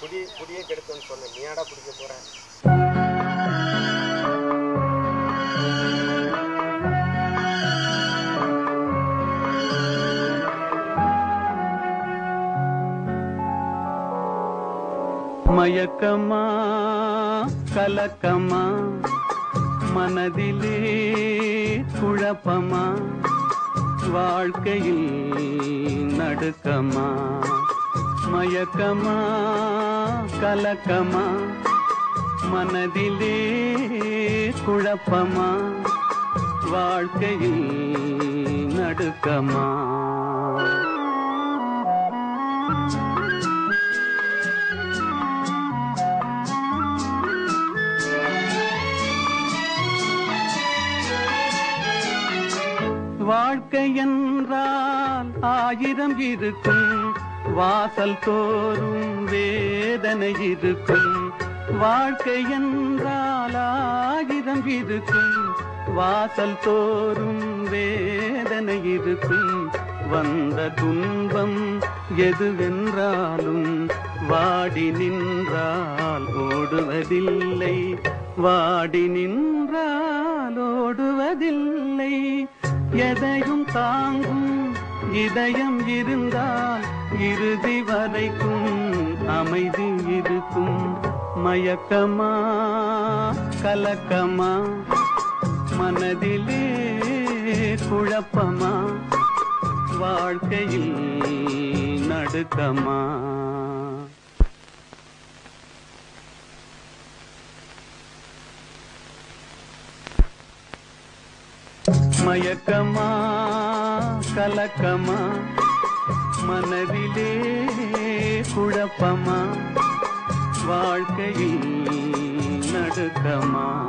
புதிய புதிய கெடுத்துன்னு சொன்னேன் நீயாடா பிடிக்க போற? மயக்கமா கலக்கமா மனதிலே குழப்பமா வாழ்க்கையில் நடுக்கமா? மயக்கமா கலக்கமா மனதிலே குழப்பமா வாழ்க்கையில் நடுக்கமா? வாழ்க்கை என்றால் ஆயிரம் இருக்கும். வாசல் தோறும் வேதனை இருக்கும். வாழ்க்கை என்றால் ஆகிதம் இருக்கும். வாசல் தோறும் வேதனை இருக்கும். வந்த துன்பம் எதுவென்றாலும் வாடி நின்றால் ஓடுவதில்லை. வாடி நின்றால் ஓடுவதில்லை. எதையும் தாங்கும் இதயம் இருந்தால் இறுதி வரைக்கும் அமைதி இருக்கும். மயக்கமா? கலக்கமா? மனதிலே குழப்பமா? வாழ்க்கையில் நடுக்கமா? மயக்கமா? கலக்கமா? மனதிலே குழப்பமா? வாழ்க்கையில் நடுக்கமா?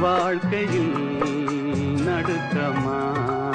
வாழ்க்கையில் நடுக்கமா?